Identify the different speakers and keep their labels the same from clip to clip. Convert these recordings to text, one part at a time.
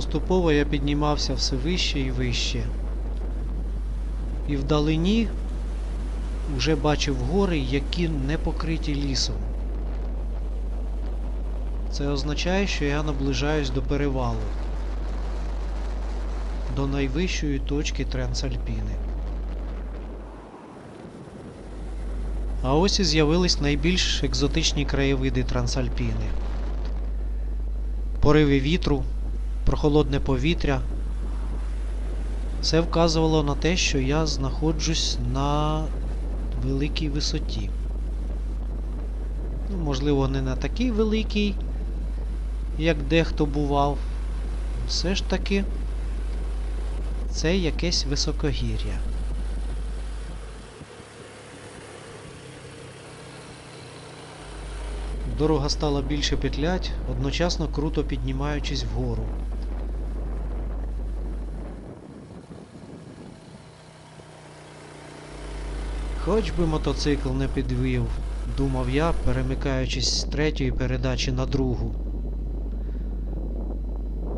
Speaker 1: Поступово я піднімався все вище і вище. І вдалині вже бачив гори, які не покриті лісом. Це означає, що я наближаюсь до перевалу, до найвищої точки Трансальпіни. А ось і з'явились найбільш екзотичні краєвиди Трансальпіни. Пориви вітру, прохолодне повітря. Все вказувало на те, що я знаходжусь на великій висоті. Ну, можливо, не на такій великій, як дехто бував. Все ж таки, це якесь високогір'я. Дорога стала більше петлять, одночасно круто піднімаючись вгору. Хоч би мотоцикл не підвів, думав я, перемикаючись з третьої передачі на другу.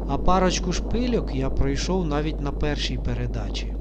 Speaker 1: А парочку шпильок я пройшов навіть на першій передачі.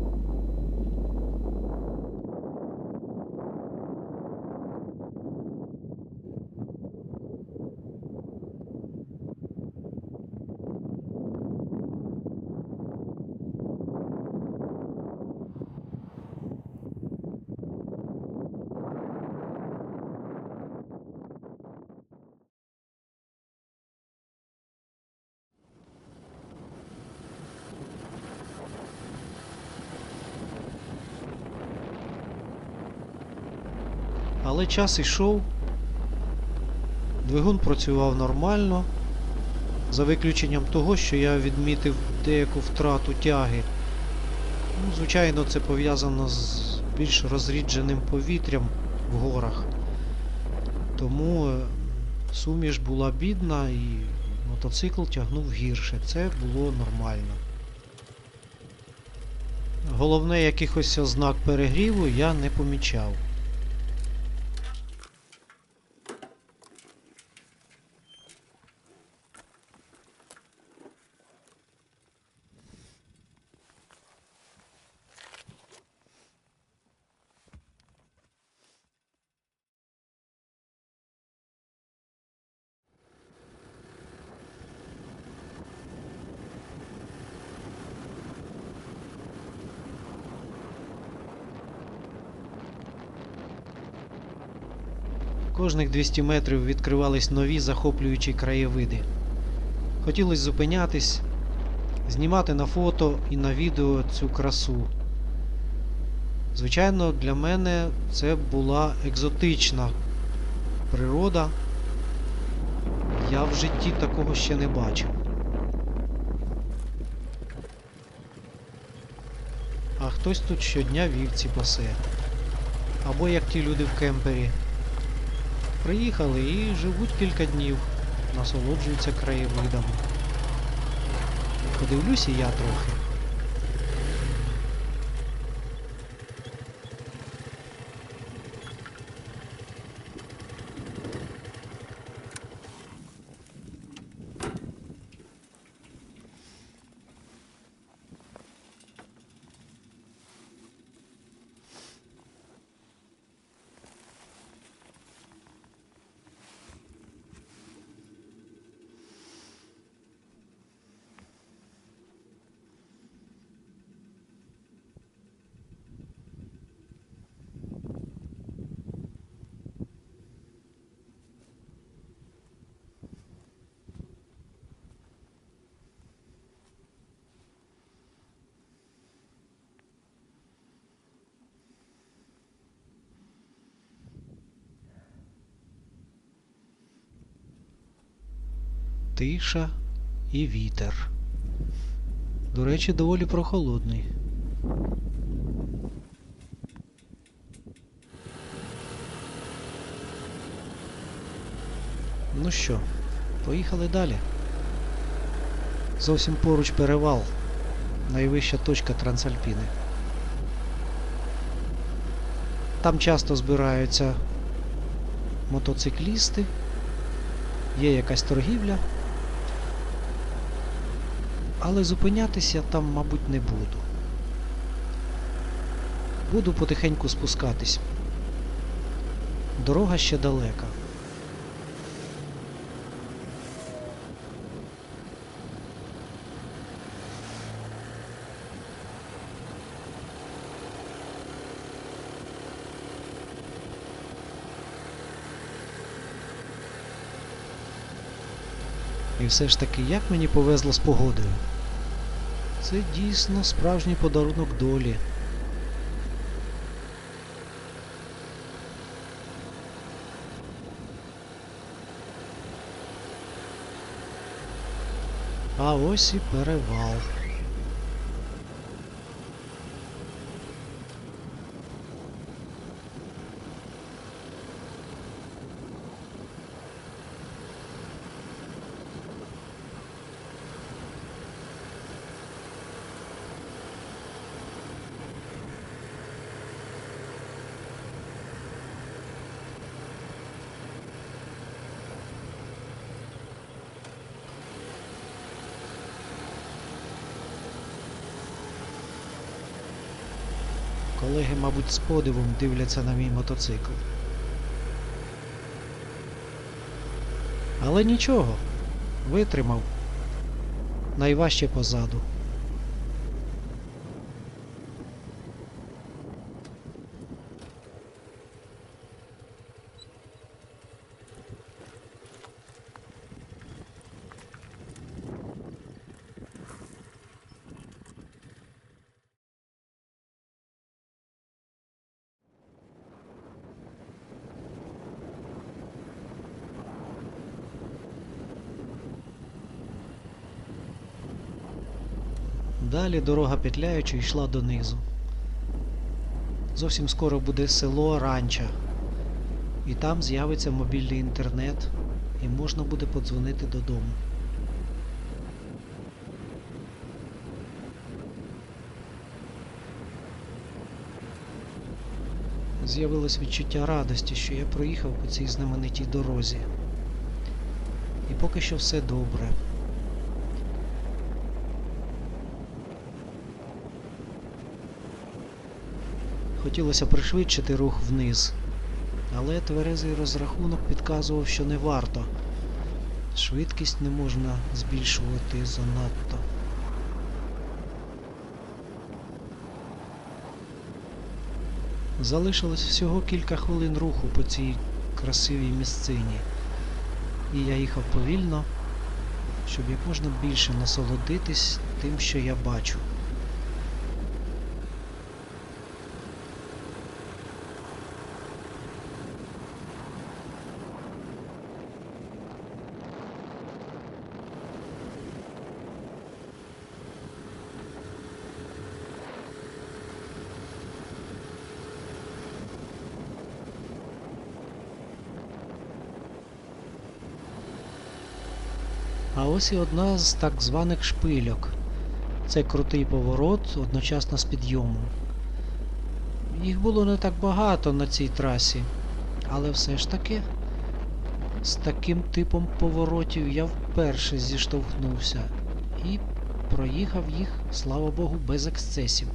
Speaker 1: Але час ішов. Двигун працював нормально. За виключенням того, що я відмітив деяку втрату тяги. Ну, звичайно, це пов'язано з більш розрідженим повітрям в горах. Тому е, суміш була бідна і мотоцикл тягнув гірше. Це було нормально. Головне, якихось ознак перегріву я не помічав. Кожних 200 метрів відкривались нові захоплюючі краєвиди. Хотілося зупинятись, знімати на фото і на відео цю красу. Звичайно, для мене це була екзотична природа. Я в житті такого ще не бачив. А хтось тут щодня вівці пасе. Або як ті люди в кемпері. Приїхали і живуть кілька днів, насолоджуються краєвидами. Подивлюся я трохи. Тиша і вітер. До речі, доволі прохолодний. Ну що, поїхали далі. Зовсім поруч перевал. Найвища точка Трансальпіни. Там часто збираються мотоциклісти, є якась торгівля. Але зупинятися там, мабуть, не буду. Буду потихеньку спускатись. Дорога ще далека. І все ж таки, як мені повезло з погодою. Це дійсно справжній подарунок долі. А ось і перевал. Колеги, мабуть, з подивом дивляться на мій мотоцикл. Але нічого, витримав. Найважче позаду. Далі дорога петляючи йшла донизу. Зовсім скоро буде село Ранча. І там з'явиться мобільний інтернет, і можна буде подзвонити додому. З'явилось відчуття радості, що я проїхав по цій знаменитій дорозі. І поки що все добре. Хотілося пришвидшити рух вниз, але тверезий розрахунок підказував, що не варто. Швидкість не можна збільшувати занадто. Залишилось всього кілька хвилин руху по цій красивій місцині, і я їхав повільно, щоб як можна більше насолодитись тим, що я бачу. А ось і одна з так званих шпильок. Це крутий поворот одночасно з підйомом. Їх було не так багато на цій трасі, але все ж таки з таким типом поворотів я вперше зіштовхнувся і проїхав їх, слава Богу, без ексцесів.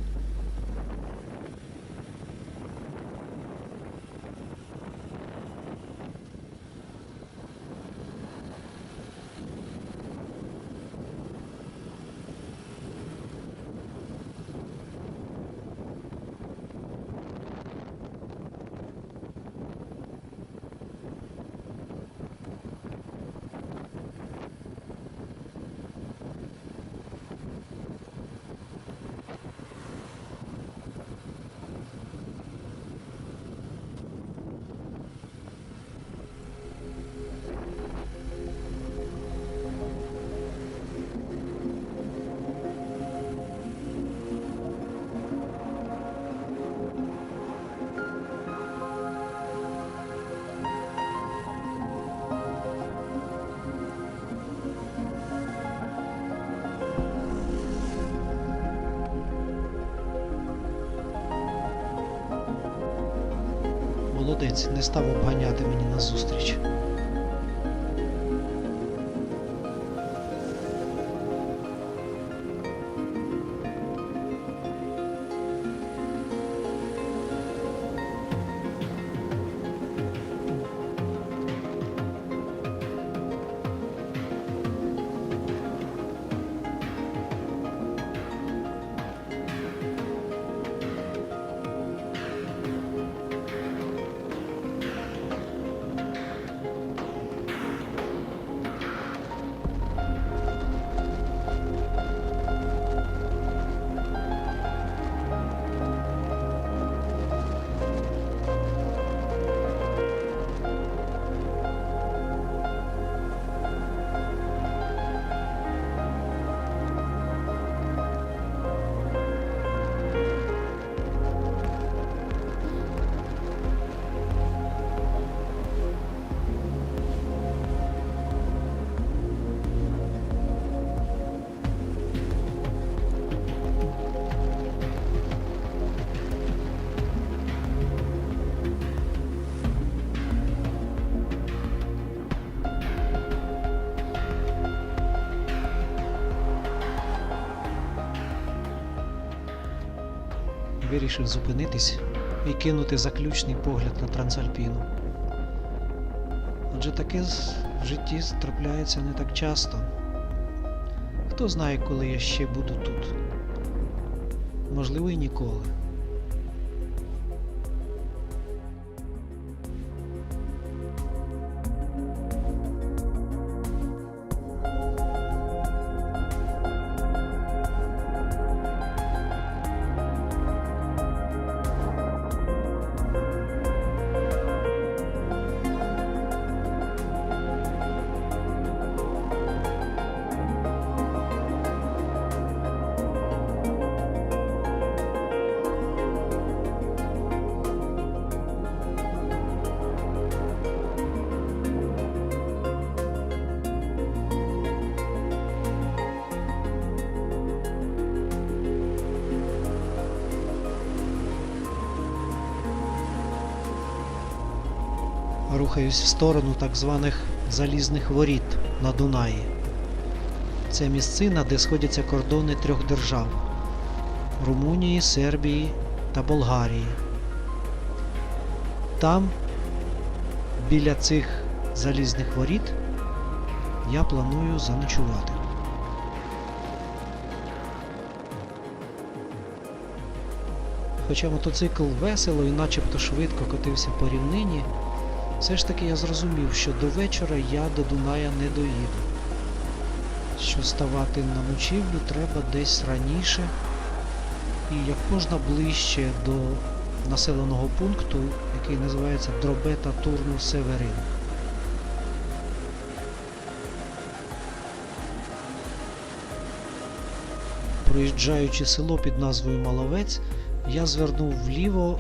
Speaker 1: Молодець, не став обганяти мені назустріч. Вирішив зупинитись і кинути заключний погляд на Трансальпіну. Адже таке в житті трапляється не так часто. Хто знає, коли я ще буду тут. Можливо, і ніколи. Рухаюсь в сторону так званих залізних воріт на Дунаї. Це місцина, де сходяться кордони трьох держав Румунії, Сербії та Болгарії. Там, біля цих залізних воріт, я планую заночувати. Хоча мотоцикл весело і начебто швидко котився по рівнині, все ж таки я зрозумів, що до вечора я до Дуная не доїду. Що ставати на ночівлю треба десь раніше і як можна ближче до населеного пункту, який називається Дробета Турну Северин. Проїжджаючи село під назвою Маловець, я звернув вліво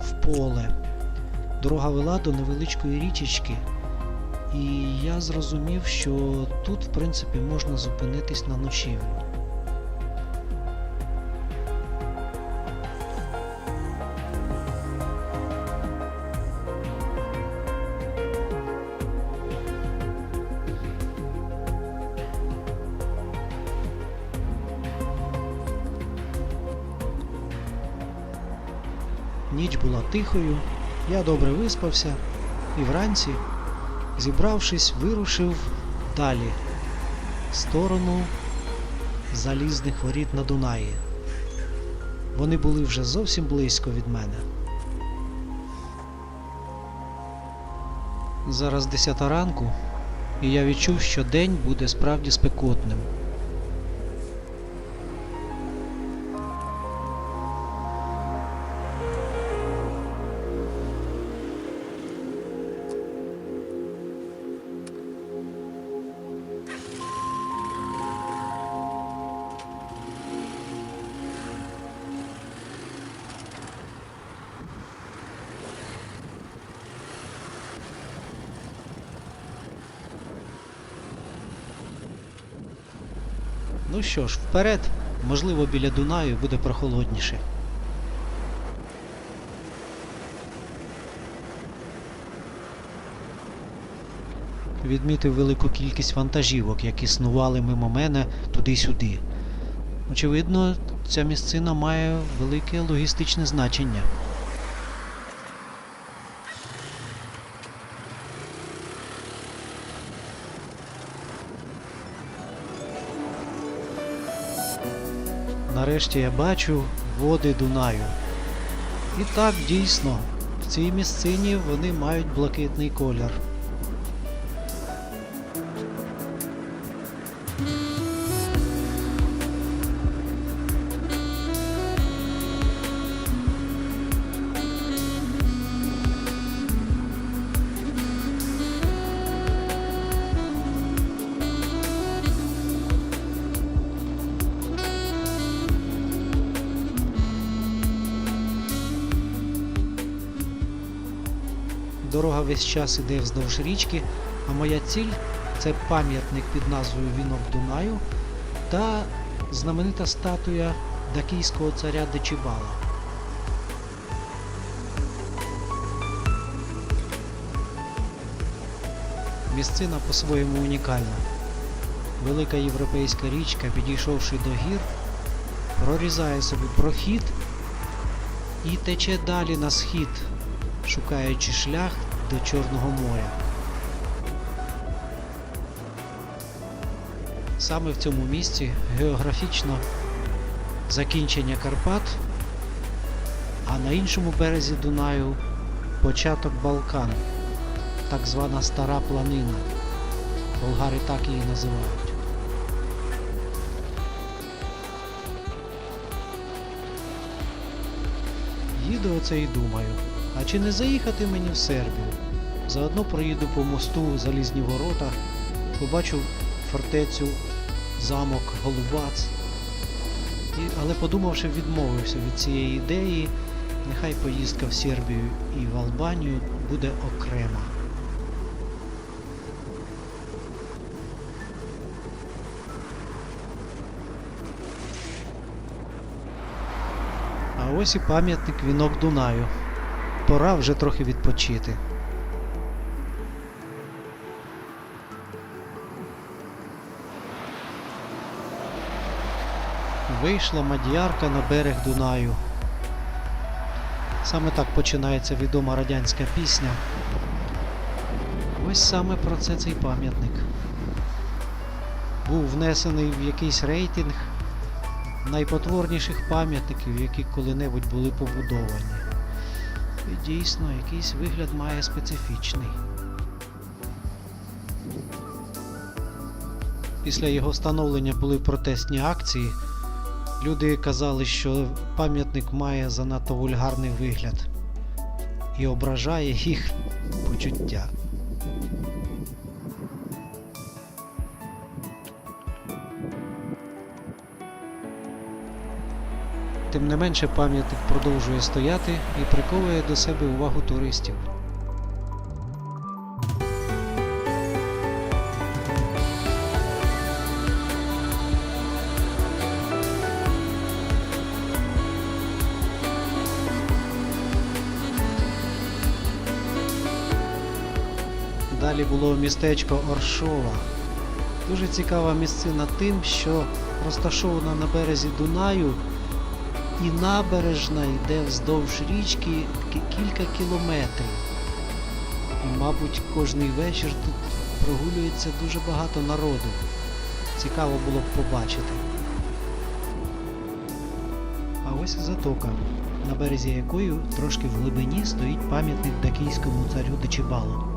Speaker 1: в поле. Дорога вела до невеличкої річечки, і я зрозумів, що тут, в принципі, можна зупинитись на ночівлю. Ніч була тихою, я добре виспався і вранці, зібравшись, вирушив далі, в сторону залізних воріт на Дунаї. Вони були вже зовсім близько від мене. Зараз 10 ранку, і я відчув, що день буде справді спекотним. Ну що ж, вперед, можливо, біля Дунаю буде прохолодніше. Відмітив велику кількість вантажівок, які снували мимо мене туди-сюди. Очевидно, ця місцина має велике логістичне значення. Нарешті я бачу води Дунаю. І так, дійсно, в цій місцині вони мають блакитний колір. Дорога весь час іде вздовж річки, а моя ціль це пам'ятник під назвою Вінок Дунаю та знаменита статуя дакійського царя Дечибала. Місцина по-своєму унікальна. Велика європейська річка, підійшовши до гір, прорізає собі прохід і тече далі на схід, шукаючи шлях до Чорного моря. Саме в цьому місці географічно закінчення Карпат, а на іншому березі Дунаю початок Балкан, так звана Стара Планина. Болгари так її називають. Їду оце і думаю, а чи не заїхати мені в Сербію? Заодно проїду по мосту Залізні ворота, побачу фортецю, замок Голубац. І, але подумавши, відмовився від цієї ідеї, нехай поїздка в Сербію і в Албанію буде окрема. А ось і пам'ятник вінок Дунаю. Пора вже трохи відпочити. Вийшла мадіарка на берег Дунаю. Саме так починається відома радянська пісня. Ось саме про це цей пам'ятник. Був внесений в якийсь рейтинг найпотворніших пам'ятників, які коли-небудь були побудовані. І дійсно, якийсь вигляд має специфічний. Після його встановлення були протестні акції. Люди казали, що пам'ятник має занадто вульгарний вигляд і ображає їх почуття. Тим не менше пам'ятник продовжує стояти і приковує до себе увагу туристів. Далі було містечко Оршова. Дуже цікава місцина тим, що розташована на березі Дунаю і набережна йде вздовж річки кілька кілометрів. І, мабуть, кожний вечір тут прогулюється дуже багато народу. Цікаво було б побачити. А ось затока, на березі якої трошки в глибині стоїть пам'ятник дакійському царю Дечибалу.